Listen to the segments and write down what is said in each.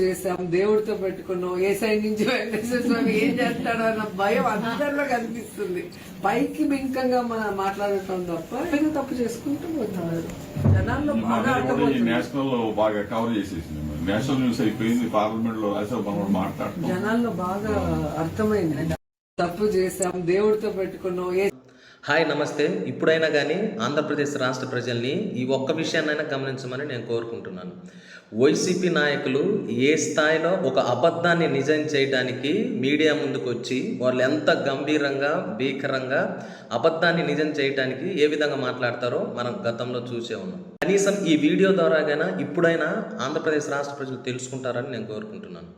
చేసాం దేవుడితో పెట్టుకున్నాం. ఏ సైడ్ నుంచి వెంకటేశ్వర స్వామి ఏం చేస్తాడో అన్న భయం అందరిలో కనిపిస్తుంది. పైకి బింకంగా మన మాట్లాడటం తప్ప ఏదో తప్పు చేసుకుంటూ పోతున్నారు. జనాల్లో బాగా నేషనల్ బాగా కవర్ చేసేసింది. నేషనల్ న్యూస్ అయిపోయింది పార్లమెంట్లో మనం మాట్లాడటం జనాల్లో బాగా అర్థమైంది. తప్పు చేసాం దేవుడితో పెట్టుకున్నాం. ఏ హాయ్ నమస్తే. ఇప్పుడైనా కానీ ఆంధ్రప్రదేశ్ రాష్ట్ర ప్రజల్ని ఈ ఒక్క విషయాన్నైనా గమనించమని నేను కోరుకుంటున్నాను. వైసీపీ నాయకులు ఏ స్థాయిలో ఒక అబద్ధాన్ని నిజం చేయడానికి మీడియా ముందుకు వచ్చి వాళ్ళు ఎంత గంభీరంగా భీకరంగా అబద్ధాన్ని నిజం చేయడానికి ఏ విధంగా మాట్లాడతారో మనం గతంలో చూసే ఉన్నాం. కనీసం ఈ వీడియో ద్వారాగైనా ఇప్పుడైనా ఆంధ్రప్రదేశ్ రాష్ట్ర ప్రజలు తెలుసుకుంటారని నేను కోరుకుంటున్నాను.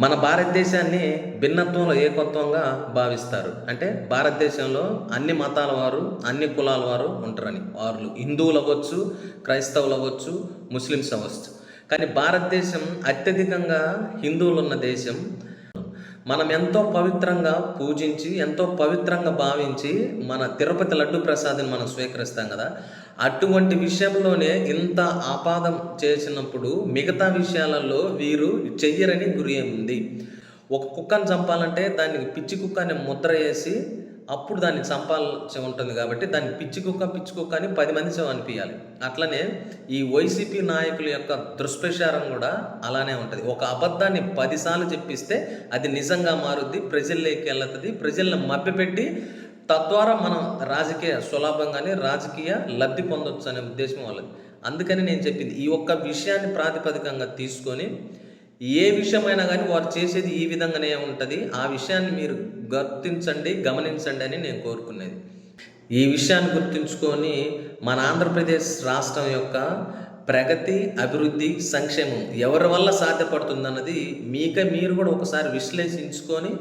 మన భారతదేశాన్ని భిన్నత్వంలో ఏకత్వంగా భావిస్తారు. అంటే భారతదేశంలో అన్ని మతాల వారు అన్ని కులాల వారు ఉంటారని. వారు హిందువులు అవ్వచ్చు క్రైస్తవులు అవ్వచ్చు ముస్లిమ్స్ అవ్వచ్చు. కానీ భారతదేశం అత్యధికంగా హిందువులు ఉన్న దేశం మనం ఎంతో పవిత్రంగా పూజించి ఎంతో పవిత్రంగా భావించి మన తిరుపతి లడ్డు ప్రసాద్ని మనం స్వీకరిస్తాం కదా. అటువంటి విషయంలోనే ఇంత ఆపాదం చేసినప్పుడు మిగతా విషయాలలో వీరు చెయ్యరని గురి ఉంది. ఒక కుక్కను చంపాలంటే దానికి పిచ్చి కుక్కని ముద్ర వేసి అప్పుడు దాన్ని చంపాల్సి ఉంటుంది కాబట్టి దాన్ని పిచ్చి కుక్క పిచ్చి కుక్క అని పది మంది అనిపించాలి అట్లనే ఈ వైసీపీ నాయకుల యొక్క దుష్ప్రచారం కూడా అలానే ఉంటుంది. ఒక అబద్ధాన్ని పదిసార్లు చెప్పిస్తే అది నిజంగా మారుద్ది ప్రజల్లోకి వెళ్తుంది ప్రజల్ని మభ్యపెట్టి తద్వారా మనం రాజకీయ సులభంగానే రాజకీయ లబ్ధి పొందొచ్చు అనే ఉద్దేశం వాళ్ళది. అందుకని నేను చెప్పింది ఈ ఒక్క విషయాన్ని ప్రాతిపదికంగా తీసుకొని ఏ విషయమైనా కానీ వారు చేసేది ఈ విధంగానే ఉంటుంది. ఆ విషయాన్ని మీరు గుర్తించండి గమనించండి అని నేను కోరుకునేది. ఈ విషయాన్ని గుర్తుంచుకొని మన ఆంధ్రప్రదేశ్ రాష్ట్రం యొక్క ప్రగతి అభివృద్ధి సంక్షేమం ఎవరి వల్ల సాధ్యపడుతుందన్నది మీకే మీరు కూడా ఒకసారి విశ్లేషించుకొని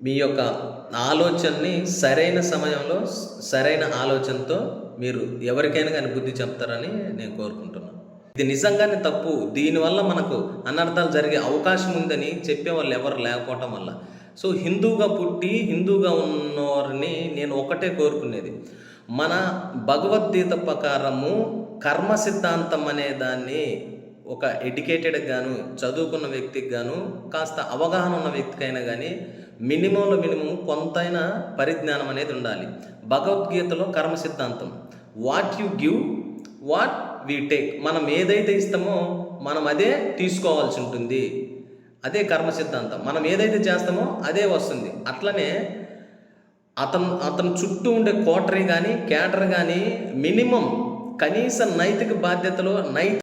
మీ యొక్క ఆలోచనని సరైన సమయంలో సరైన ఆలోచనతో మీరు ఎవరికైనా కానీ బుద్ధి చెప్తారని నేను కోరుకుంటున్నాను. ఇది నిజంగానే తప్పు. దీనివల్ల మనకు అనర్థాలు జరిగే అవకాశం ఉందని చెప్పే వాళ్ళు ఎవరు లేకపోవటం వల్ల. సో హిందూగా పుట్టి హిందూగా ఉన్నవారిని నేను ఒకటే కోరుకునేది. మన భగవద్గీత ప్రకారము కర్మ సిద్ధాంతం అనే దాన్ని ఒక ఎడ్యుకేటెడ్ గాను చదువుకున్న వ్యక్తికి గాను కాస్త అవగాహన ఉన్న వ్యక్తికైనా కానీ మినిమంలో మినిమం కొంతైనా పరిజ్ఞానం అనేది ఉండాలి. భగవద్గీతలో కర్మ సిద్ధాంతం. What you give what we take. మనం ఏదైతే ఇస్తామో మనం అదే తీసుకోవాల్సి ఉంటుంది. అదే కర్మ సిద్ధాంతం. మనం ఏదైతే చేస్తామో అదే వస్తుంది. అట్లనే అతను అతను చుట్టూ ఉండే కోటరీ కానీ క్యాటర్ కానీ మినిమం కనీస నైతిక బాధ్యతలో నైతిక